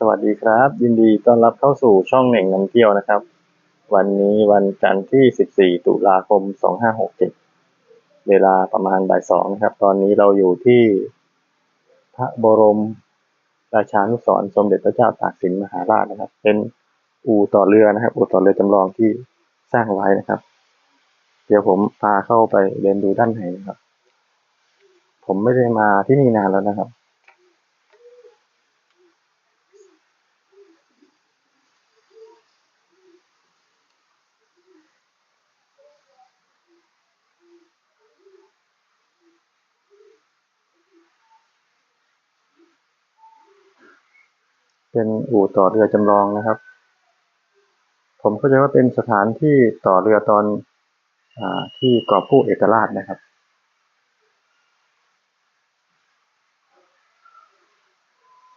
สวัสดีครับ ยินดีต้อนรับเข้าสู่ช่องเหน่งนำเที่ยวนะครับ วันนี้วันจันทร์ที่ 14 ตุลาคม 2567 เวลาประมาณบ่ายสองนะครับ ตอนนี้เราอยู่ที่พระบรมราชานุสรสมเด็จพระเจ้าตากสินมหาราชนะครับ เป็นอู่ต่อเรือนะครับ อู่ต่อเรือจำลองที่สร้างไว้นะครับ เดี๋ยวผมพาเข้าไปเดินดูด้านในนะครับ ผมไม่ได้มาที่นี่นานแล้วนะครับ เป็นอู่ต่อเรือจำลองนะครับ ผมเข้าใจว่าเป็นสถานที่ต่อเรือตอนอที่ก่อผู้เอกราชนะครับ